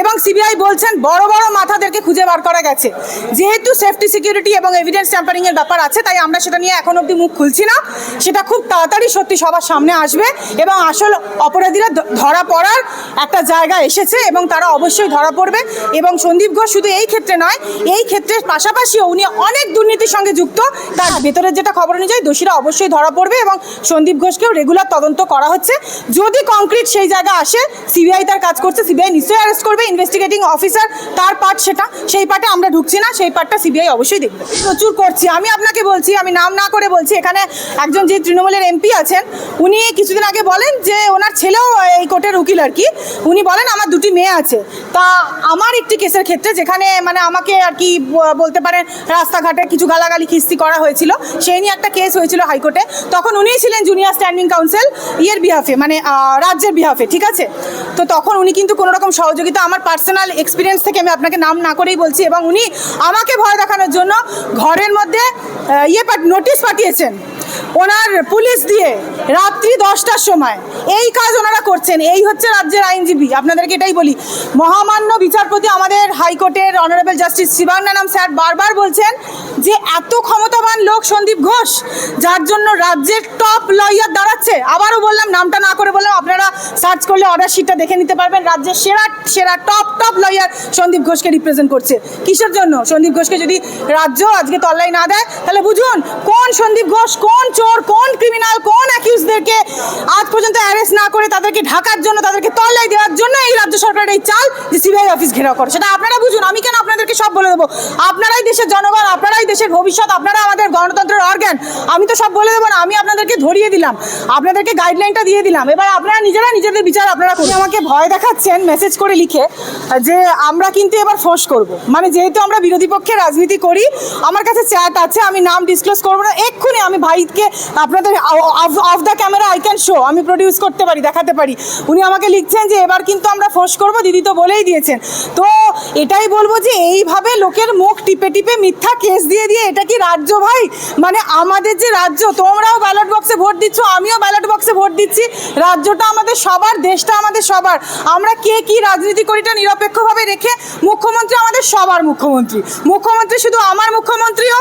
এবং সিবিআই বলছেন বড় বড় মাথাদেরকে খুঁজে বার করা গেছে। যেহেতু সেফটি সিকিউরিটি এবং এভিডেন্স ট্যাম্পারিং এর ব্যাপার আছে, তাই আমরা সেটা নিয়ে এখন অব্দি মুখ খুলছি না। সেটা খুব তাড়াতাড়ি সত্যি সবার সামনে আসবে এবং আসল অপরাধীরা ধরা পড়ার একটা জায়গা এসেছে এবং তারা অবশ্যই ধরা পড়বে এবং সন্দীপ ঘোষ শুধু এই ক্ষেত্রে নয়, এই ক্ষেত্রের পাশাপাশিও উনি অনেক দুর্নীতির সঙ্গে যুক্ত। তার ভেতরের যেটা খবর অনুযায়ী দোষীরা অবশ্যই ধরা পড়বে এবং সন্দীপ ঘোষকেও রেগুলার তদন্ত করা হচ্ছে। যদি কংক্রিট সেই জায়গা আসে সিবিআই তার কাজ করছে সিবিআই নিশ্চয়ই অ্যারেস্ট করবে। ইনভেস্টিগেটিং অফিসার তার পার্ট সেটা। সেই পার্টে আমরা ঢুকছি না, সেই পার্টটা সিবিআই অবশ্যই দেখবে। প্রচুর করছি। আমি আপনাকে বলছি, আমি নাম না করে বলছি, এখানে একজন যে তৃণমূলের এমপি আছেন, উনি কিছুদিন আগে বলেন যে ওনার ছেলেও এই কোর্টের উকিল আর কি, উনি বলেন আমার দুটি মেয়ে আছে। তা আমার একটি কেসের ক্ষেত্রে যেখানে মানে আমাকে আর কি বলতে পারেন, রাস্তাঘাটে কিছু গালাগালি, খিস্তি করা হয়েছিল, সেই নিয়ে একটা কেস হয়েছিল হাইকোর্টে। তখন উনিই ছিলেন জুনিয়র স্ট্যান্ডিং কাউন্সিল ইয়ের বিহাফে মানে রাজ্যের বিহাফে ঠিক আছে? তো তখন উনি কিন্তু কোনো রকম সহযোগিতা আমার পার্সোনাল এক্সপিরিয়েন্স থেকে আমি আপনাকে নাম না করেই বলছি এবং উনি আমাকে ভয় দেখানোর জন্য ঘরের মধ্যে ইয়ে নোটিশ পাঠিয়েছেন। ওনার পুলিশ দিয়ে রাত্রি দশটার সময়। এই কাজ ওনারা করছেন। এই হচ্ছে রাজ্যের আইনজীবী। আপনাদেরকে এটাই বলি, মহামান্য বিচারপতি আমাদের হাইকোর্টের অনারেবল জাস্টিস শিবাঙ্গানাম স্যার বারবার বলছেন যে এত ক্ষমতাবান লোক সন্দীপ ঘোষ, যার জন্য রাজ্যের টপ লয়ার দাঁড়াচ্ছে। আবারও বললাম, নামটা না করে বললাম আপনারা সার্চ করলে অর্ডার শিটটা দেখে নিতে পারবেন। রাজ্যের সেরা সেরা টপ টপ লয়ার সন্দীপ ঘোষকে রিপ্রেজেন্ট করছে। কিসের জন্য? সন্দীপ ঘোষকে যদি রাজ্য আজকে তল্লাই না দেয়, তাহলে বুঝুন, কোন সন্দীপ ঘোষ কোন চোর কোন ক্রিমিনাল কোন অ্যাকিউজদেরকে আজ পর্যন্ত অ্যারেস্ট না করে তাদেরকে ঢাকার জন্য, তাদেরকে তল্লাই দেওয়ার জন্য এই রাজ্য সরকারের এই চাল যে সিবিআই অফিস ঘেরাও করে। সেটা আপনারা বুঝুন, আমি কেন আপনাদেরকে সব বলে দেবো? আপনারাই দেশের জনগণ, আপনারাই দেশের ভবিষ্যৎ, আপনারা আমাদের গণতন্ত্রের অর্গ্যান আমি তো সব বলে দেবো না, আমি আপনাদেরকে ধরিয়ে দিলাম, আপনাদেরকে গাইডলাইনটা দিয়ে দিলাম। এবার আপনারা নিজেরা নিজেদের বিচার আপনারা করুন। আমাকে ভয় দেখাচ্ছেন মেসেজ করে লিখে, যে আমরা কিন্তু এবার ফোঁস করব। মানে যেহেতু আমরা বিরোধী পক্ষে রাজনীতি করি, আমার কাছে চ্যাট আছে, আমি নাম ডিসক্লোজ করব না, এক্ষুনি আমি ভাইকে আপনাদের off the camera I can show আমি প্রডিউস করতে পারি, দেখাতে পারি। উনি আমাকে লিখছেন যে, এবার কিন্তু আমরা ফোঁস করব। দিদি তো বলেই দিয়েছেন। তো এটাই বলব যে, এইভাবে লোকের মুখ টিপে টিপে মিথ্যা কেস দিয়ে দিয়ে, এটা কি রাজ্য ভাই? মানে আমাদের যে রাজ্য, তোমরাও ব্যালট বক্সে ভোট দিচ্ছ, আমিও ব্যালট বক্সে ভোট দিচ্ছি। রাজ্যটা আমাদের সবার, দেশটা আমাদের সবার। আমরা কে কি রাজনীতি করিটা নিরপেক্ষভাবে রেখে মুখ্যমন্ত্রী আমাদের সবার মুখ্যমন্ত্রী। মুখ্যমন্ত্রী শুধু আমার মুখ্যমন্ত্রীও,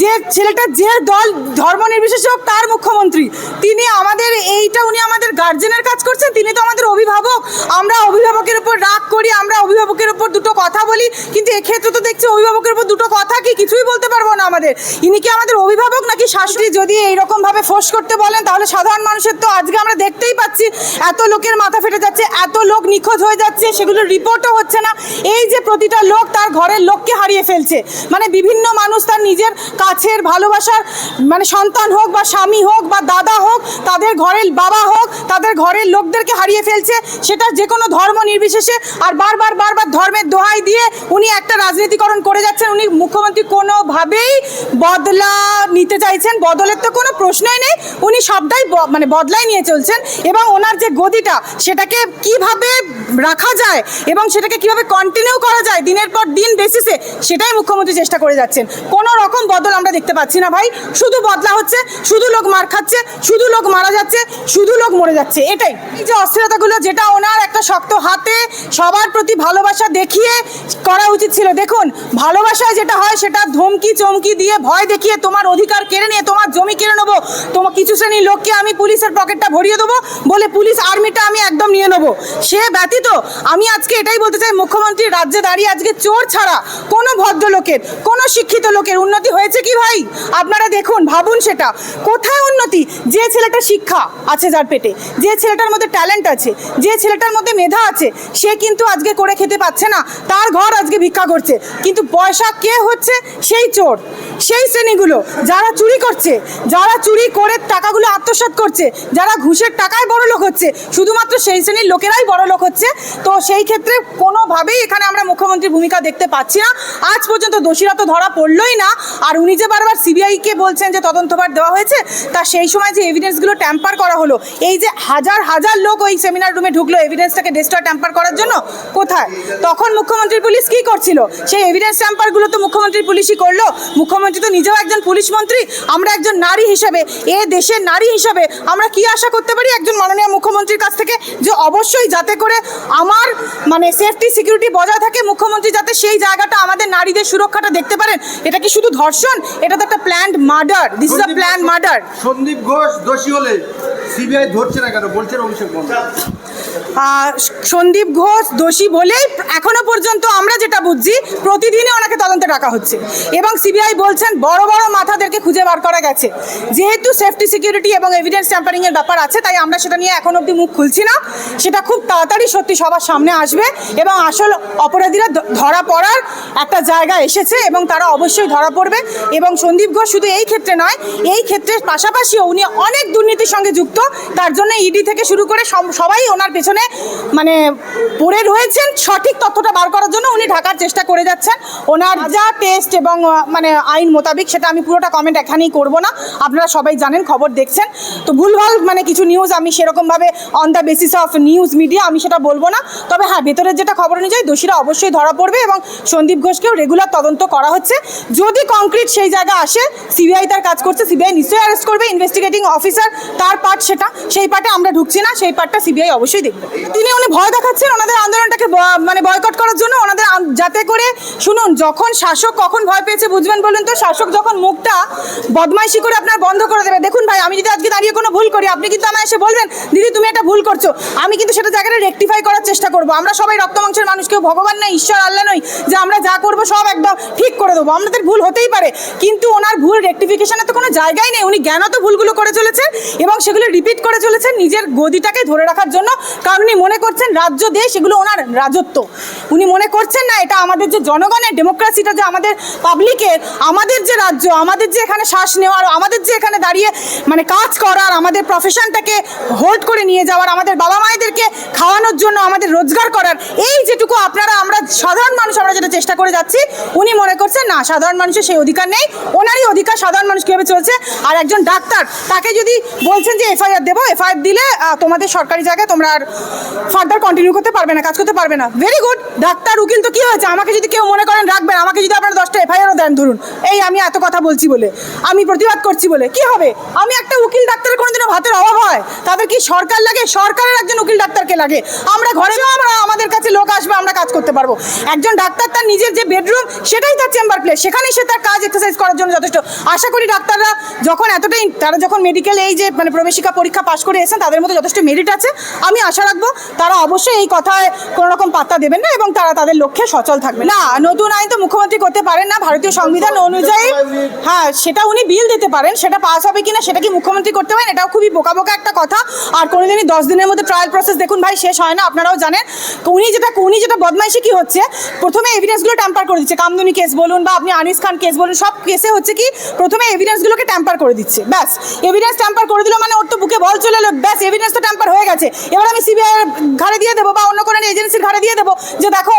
যে ছেলেটা যে দল, ধর্ম নির্বিশেষে তার মুখ্যমন্ত্রী। তিনি আমাদের এইটা উনি আমাদের গার্জেনের কাজ করছেন, তিনি তো আমাদের অভিভাবক। আমরা অভিভাবকের উপর রাগ করি, আমরা অভিভাবকের উপর দুটো কথা বলি, কিন্তু এক্ষেত্রে তো দেখছি অভিভাবকের উপর দুটো কথা কি, কিছুই বলতে পারব না আমাদের। ইনি কি আমাদের অভিভাবক নাকি শাশুড়ি যদি এইরকমভাবে ফোর্স করতে বলেন, তাহলে সাধারণ মানুষের তো আজকে আমরা পাচ্ছি এত লোকের মাথা ফেটে যাচ্ছে, এত লোক নিখোঁজ হয়ে যাচ্ছে, সেগুলো রিপোর্টও হচ্ছে না। এই যে প্রতিটা লোক তার ঘরের লোককে হারিয়ে ফেলছে। মানে বিভিন্ন মানুষ তার নিজের কাছের ভালোবাসার মানে সন্তান হোক বা স্বামী হোক বা দাদা হোক, তাদের ঘরের বাবা হোক, তাদের ঘরের লোকদেরকে হারিয়ে ফেলছে। সেটা যে কোনো ধর্ম নির্বিশেষে আর বারবার বারবার ধর্মের দোহাই দিয়ে উনি একটা রাজনীতিকরণ করে যাচ্ছেন। উনি মুখ্যমন্ত্রী কোনোভাবেই বদলা নিতে চাইছেন। বদলের তো কোনো প্রশ্নই নেই। উনি সবটাই মানে বদলাই নিয়ে চলছেন। এবং ওনার যে গদিটা সেটাকে কীভাবে রাখা যায় এবং সেটাকে কীভাবে কন্টিনিউ করা যায় দিনের পর দিন বেসিসে সেটাই মুখ্যমন্ত্রী চেষ্টা করে যাচ্ছেন। কোনো রকম বদল আমরা দেখতে পাচ্ছি না ভাই। শুধু বদলা হচ্ছে, শুধু লোক মার খাচ্ছে, শুধু লোক মারা যাচ্ছে, শুধু লোক মরে যাচ্ছে। এটাই। এই যে অস্থিরতাগুলো, যেটা ওনার একটা শক্ত হাতে সবার প্রতি ভালোবাসা দেখিয়ে করা উচিত ছিল। দেখুন, ভালোবাসায় যেটা হয় সেটা ধমকি, চমকি দিয়ে ভয় দেখিয়ে তোমার অধিকার কেড়ে নিয়ে, তোমার জমি কেড়ে নেব তোমার কিছু শ্রেণির লোককে আমি পুলিশের পকেটটা ভরিয়ে দেবো বলে পুলিশ আর্মিটা আমি একদম নিয়ে নেব। সে ব্যতীত আমি আজকে এটাই বলতে চাই, মুখ্যমন্ত্রী রাজ্যে দাঁড়িয়ে আজকে চোর ছাড়া কোনো ভদ্রলোকের, কোনো শিক্ষিত লোকের উন্নতি হয়েছে কি ভাই? আপনারা দেখুন, ভাবুন সেটা। কোথায় উন্নতি? যে ছেলেটা শিক্ষা আছে যার পেটে, যে ছেলেটার মধ্যে ট্যালেন্ট আছে, যে ছেলেটার মধ্যে মেধা আছে, সে কিন্তু আজকে করে খেতে পাচ্ছে না। তার ঘর আজকে ভিক্ষা করছে। কিন্তু পয়সা কে হচ্ছে? সেই চোর। সেই শ্রেণীগুলো যারা চুরি করছে, যারা চুরি করে টাকাগুলো আত্মসাৎ করছে, যারা ঘুষের টাকায় বড় লোক হচ্ছে, শুধুমাত্র সেই শ্রেণির লোকেরাই বড় লোক হচ্ছে, তো সেই ক্ষেত্রে কোনোভাবেই এখানে আমরা মুখ্যমন্ত্রীর ভূমিকা দেখতে পাচ্ছি না। আজ পর্যন্ত দোষীরা তো ধরা পড়লোই না, আর উনি যে বারবার সিবিআইকে বলছেন যে তদন্তভার দেওয়া হয়েছে, তা সেই সময় যে এভিডেন্সগুলো ট্যাম্পার করা হলো, এই যে হাজার হাজার লোক ওই সেমিনার রুমে ঢুকলো এভিডেন্সটাকে ডেস্ট্রয় ট্যাম্পার করার জন্য, কোথায়? তখন মুখ্যমন্ত্রীর পুলিশ কি করছিল? সেই এভিডেন্স ট্যাম্পারগুলো তো মুখ্যমন্ত্রীর পুলিশই করল, মুখ্যমন্ত্রী তো নিজেও একজন পুলিশ মন্ত্রী আমরা একজন নারী হিসেবে এ দেশের নারী হিসেবে আমরা কি আশা করতে পারি একজন মাননীয় মুখ্যমন্ত্রীর কাছ থেকে? যে অবশ্যই যাতে করে আমার মানে সেফটি সিকিউরিটি বজায় থাকে মুখ্যমন্ত্রী যাতে সেই জায়গাটা আমাদের নারীদের সুরক্ষাটা দেখতে পারেন। এটা কি শুধু ধর্ষণ? এটা তো একটা planned murder this is a plan murder Sandip Ghosh দোষী হলে সিবিআই ধরছে না কেন? বলছেন অভিষেক বন্দ্যোপাধ্যায়। সন্দীপ ঘোষ দোষী বলেই এখনও পর্যন্ত আমরা যেটা বুঝছি, প্রতিদিনই ওনাকে তদন্তে ডাকা হচ্ছে। এবং সিবিআই বলছেন, বড় বড় মাথাদেরকে খুঁজে বার করা গেছে। যেহেতু সেফটি সিকিউরিটি এবং এভিডেন্স ট্যাম্পারিং এর ব্যাপার আছে, তাই আমরা সেটা নিয়ে এখন অবধি মুখ খুলছি না। সেটা খুব তাড়াতাড়ি সত্যি সবার সামনে আসবে এবং আসল অপরাধীরা ধরা পড়ার একটা জায়গা এসেছে এবং তারা অবশ্যই ধরা পড়বে। এবং সন্দীপ ঘোষ শুধু এই ক্ষেত্রে নয়, এই ক্ষেত্রের পাশাপাশিও উনি অনেক দুর্নীতির সঙ্গে যুক্ত। তার জন্য ইডি থেকে শুরু করে সব- সবাই ওনার পেছনে মানে পড়ে রয়েছেন, সঠিক তথ্যটা বার করার জন্য উনি ঢাকার চেষ্টা করে যাচ্ছেন। ওনার যা টেস্ট এবং মানে আইন মোতাবিক সেটা আমি পুরোটা কমেন্ট এখানেই করব না। আপনারা সবাই জানেন, খবর দেখছেন। তো ভুলভাল মানে কিছু নিউজ আমি সেরকমভাবে on the basis of news media আমি সেটা বলব না। তবে হ্যাঁ ভেতরের যেটা খবর অনুযায়ী দোষীরা অবশ্যই ধরা পড়বে এবং সন্দীপ ঘোষকেও রেগুলার তদন্ত করা হচ্ছে। যদি কংক্রিট সেই জায়গা আসে সিবিআই তার কাজ করছে সিবিআই নিশ্চয়ই অ্যারেস্ট করবে ইনভেস্টিগেটিং অফিসার তার পার্ট সেটা। সেই পার্টে আমরা ঢুকছি না, সেই পার্টটা সিবিআই অবশ্যই দেখবে। তিনি উনি ভয় দেখাচ্ছেন ওনাদের আন্দোলনটাকে মানে বয়কট করার জন্য। ওনাদের যাতে করে, শুনুন, যখন শাসক কখন ভয় পেয়েছে বুঝবেন বলুন তো? শাসক যখন মুখটা বদমাইশি করে আপনার বন্ধ করে দেবে। দেখুন ভাই, আমি যদি আজকে দাঁড়িয়ে কোনো ভুল করি, আপনি কিন্তু আমায় এসে বলবেন, দিদি, তুমি একটা ভুল করছ। আমি কিন্তু সেটা জায়গাটা রেকটিফাই করার চেষ্টা করব। আমরা সবাই রক্ত মাংসের মানুষ, কেউ ভগবান নয়, ঈশ্বর, আল্লাহ নই যে আমরা যা করব সব একদম ঠিক করে দেবো। আমাদের ভুল হতেই পারে। কিন্তু ওনার ভুল রেকটিফিকেশনের তো কোনো জায়গাই নেই। উনি জ্ঞানত ভুলগুলো করে চলেছেন এবং সেগুলো রিপিট করে চলেছেন নিজের গদিটাকে ধরে রাখার জন্য। কারণ উনি মনে করছেন রাজ্য দেশ এগুলো ওনার রাজত্ব। উনি মনে করছেন না এটা আমাদের যে জনগণের ডেমোক্রেসিটা যে আমাদের পাবলিকের আমাদের যে রাজ্য, আমাদের যে এখানে শ্বাস নেওয়ার, আমাদের যে এখানে দাঁড়িয়ে মানে কাজ করার, আমাদের প্রফেশনটাকে হোল্ড করে নিয়ে যাওয়ার, আমাদের বাবা মায়েদেরকে খাওয়ানোর জন্য আমাদের রোজগার করার, এই যেটুকু আপনারা আমরা সাধারণ মানুষ আমরা যেটা চেষ্টা করে যাচ্ছি, উনি মনে করছেন না, সাধারণ মানুষের সেই অধিকার নেই, ওনারই অধিকার সাধারণ মানুষ কীভাবে চলছে, আর একজন ডাক্তার, তাকে যদি বলছেন যে এফআইআর দেবো, এফআইআর দিলে তোমাদের সরকারি জায়গায় তোমরা আর ফার্দার কন্টিনিউ করতে পারবে না, কাজ করতে পারবে না। ভেরি গুড ডাক্তার, উকিল তো কি হয়েছে? আমাকে যদি কেউ মনে করেন রাখবেন, আমাকে যদি আপনারা দশটা এফআইআরও দেন, ধরুন। এই আমি এত কথা বলছি বলে, আমি প্রতিবাদ করছি বলে, কি হবে? আমি একটা উকিল ডাক্তারের কোনোদিনও ভাতের অভাব হয়। তাদের কি সরকার লাগে? সরকারের একজন উকিল ডাক্তারকে লাগে। আমরা ঘরেও আমরা আমাদের কাছে আমরা কাজ করতে পারব। একজন ডাক্তার তার নিজের যে বেডরুম সেটাই তার চেম্বার প্লেস সেখানেই সে তার কাজ এক্সারসাইজ করার জন্য যথেষ্ট। আশা করি ডাক্তাররা যখন এতটাই, তারা যখন মেডিকেল এই যে মানে প্রবেশিকা পরীক্ষা পাশ করে এসেছেন, তাদের মধ্যে যথেষ্ট মেরিট আছে। আমি আশা রাখব তারা অবশ্যই এই কথায় কোনো রকম পাত্তা দেবেন না এবং তারা তাদের লক্ষ্যে সচল থাকবে না, নতুন আইন তো মুখ্যমন্ত্রী করতে পারেন না। ভারতীয় সংবিধান অনুযায়ী হ্যাঁ সেটা উনি বিল দিতে পারেন। সেটা পাস হবে কিনা, সেটা কি মুখ্যমন্ত্রী করতে পারেন, এটাও খুবই বোকা বোকা একটা কথা। আর কোনোদিনই দশ দিনের মধ্যে ট্রায়াল প্রসেস দেখুন ভাই, শেষ হয় না, আপনারাও জানেন। উনি যেটা, উনি যেটা বদমাইশি কি হচ্ছে? প্রথমে এভিডেন্সগুলো ট্যাম্পার করে দিচ্ছে। কামদুনি কেস বলুন বা আপনি আনিস খান কেস বলুন, সব কেসে হচ্ছে কি, প্রথমে এভিডেন্সগুলোকে ট্যাম্পার করে দিচ্ছে। ব্যাস। এভিডেন্স ট্যাম্পার করে দিল মানে ওর তো বুকে বল চলে এলো। ব্যাস এভিডেন্স তো ট্যাম্পার হয়ে গেছে। এবার আমি সিবিআই ঘাড়ে দিয়ে দেবো বা অন্য কোনো এজেন্সির ঘাড়ে দিয়ে দেবো যে দেখো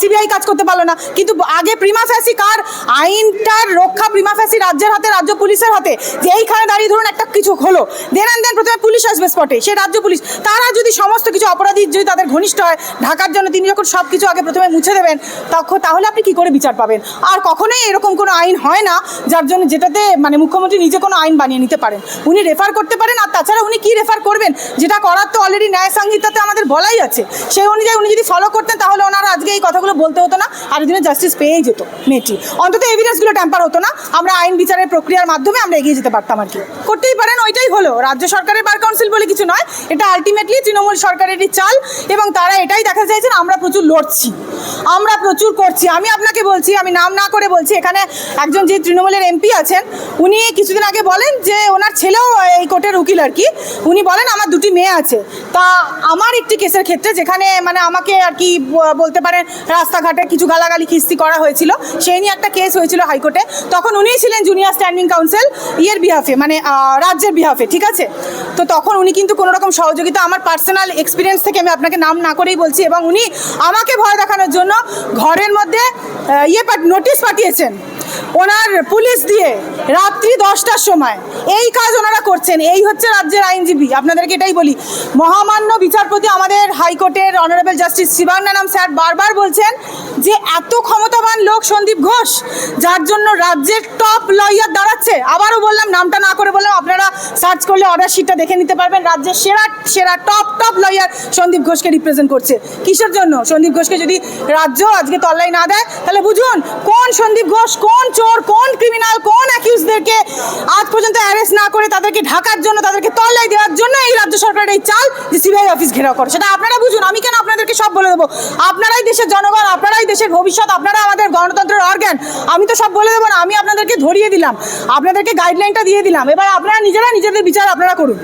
সিবিআই কাজ করতে পারল না। কিন্তু আগে প্রিমা ফ্যাসি কার? আইনটার রক্ষা প্রিমা ফ্যাসি রাজ্যের হাতে, রাজ্য পুলিশের হাতে। যে এইখানে দাঁড়িয়ে ধরুন একটা কিছু হলো দেন অ্যান্ড দেন প্রথমে পুলিশ আসবে স্পটে সে রাজ্য পুলিশ। তারা যদি সমস্ত কিছু অপরাধী যদি তাদের ঘনিষ্ঠ হয়, ঢাকার জন্য তিনি যখন সব কিছু আগে প্রথমে মুছে দেবেন তখন তাহলে আপনি কি করে বিচার পাবেন? আর কখনোই এরকম কোনো আইন হয় না, যার জন্য যেটাতে মানে মুখ্যমন্ত্রী নিজে কোনো আইন বানিয়ে নিতে পারেন। উনি রেফার করতে পারেন, আর তাছাড়া উনি কি রেফার করবেন? যেটা করার তো অলরেডি ন্যায় সংহিতাতে আমাদের বলাই আছে। সেই অনুযায়ী উনি যদি ফলো করতেন, তাহলে ওনার আজকে এই কথাগুলো বলতে হতো না, আর দিনে জাস্টিস পেয়েই যেত মেয়েটি। অন্তত এভিডেন্সগুলো ট্যাম্পার হতো না, আমরা আইন বিচারের প্রক্রিয়ার মাধ্যমে আমরা এগিয়ে যেতে পারতাম আর কি। করতেই পারেন, ওইটাই হলো। রাজ্য সরকারের বার কাউন্সিল বলে কিছু নয়, এটা আলটিমেটলি তৃণমূল সরকারেরই চাল, এবং তারা এটাই দেখা চাইছেন, আমরা প্রচুর লড়ছি। আমরা প্রচুর করছি। আমি আপনাকে বলছি, আমি নাম না করে বলছি, এখানে একজন যে তৃণমূলের এমপি আছেন, উনি কিছুদিন আগে বলেন যে ওনার ছেলেও এই কোর্টের উকিল আর কি, উনি বলেন আমার দুটি মেয়ে আছে। তা আমার একটি কেসের ক্ষেত্রে যেখানে মানে আমাকে আর কি বলতে পারেন রাস্তাঘাটে কিছু গালাগালি, খিস্তি করা হয়েছিল, সেই নিয়ে একটা কেস হয়েছিল হাইকোর্টে। তখন উনিই ছিলেন জুনিয়র স্ট্যান্ডিং কাউন্সিল ইয়ের বিহাফে মানে রাজ্যের বিহাফে ঠিক আছে? তো তখন উনি কিন্তু কোনো রকম সহযোগিতা, আমার পার্সোনাল এক্সপিরিয়েন্স থেকে আমি আপনাকে নাম না করেই বলছি, এবং উনি আমাকে ভয় দেখানোর জন্য ঘরের মধ্যে ইয়ে নোটিশ পাঠিয়েছেন। ওনার পুলিশ দিয়ে রাত্রি দশটার সময়। এই কাজ ওনারা করছেন। এই হচ্ছে রাজ্যের আইনজীবী। আপনাদেরকে এটাই বলি। মহামান্য বিচারপতি আমাদের হাইকোর্টের অনারেবল জাস্টিস শিবাঙ্গানাম স্যার বারবার বলছেন যে এত ক্ষমতাবান লোক সন্দীপ ঘোষ, যার জন্য রাজ্যের টপ লয়ার দাঁড়াচ্ছে। আবারও বললাম, নামটা না করে বললাম, আপনারা সার্চ করলে অর্ডার শিটটা দেখে নিতে পারবেন। রাজ্যের সেরা সেরা টপ টপ লয়ার সন্দীপ ঘোষকে রিপ্রেজেন্ট করছে। কিসের জন্য? সন্দীপ ঘোষকে যদি রাজ্য আজকে তল্লাই না দেয়, তাহলে বুঝুন, কোন সন্দীপ ঘোষ কোন চোর, কোন ক্রিমিনাল কোন অ্যাকিউজদেরকে আজ পর্যন্ত অ্যারেস্ট না করে তাদেরকে ঢাকার জন্য, তাদেরকে তল্লাই দেওয়ার জন্য এই রাজ্য সরকারের এই চাল যে সিবিআই অফিস ঘেরাও করে? সেটা আপনারা বুঝুন, আমি কেন আপনাদেরকে সব বলে দেবো? আপনারাই দেশের জনগণ, আপনারাই দেশের ভবিষ্যৎ, আপনারা আমাদের গণতন্ত্রের অর্গান আমি তো সব বলে দেবো না, আমি আপনাদেরকে ধরিয়ে দিলাম, আপনাদেরকে গাইডলাইনটা দিয়ে দিলাম। এবার আপনারা নিজেরা নিজেদের বিচার আপনারা করুন।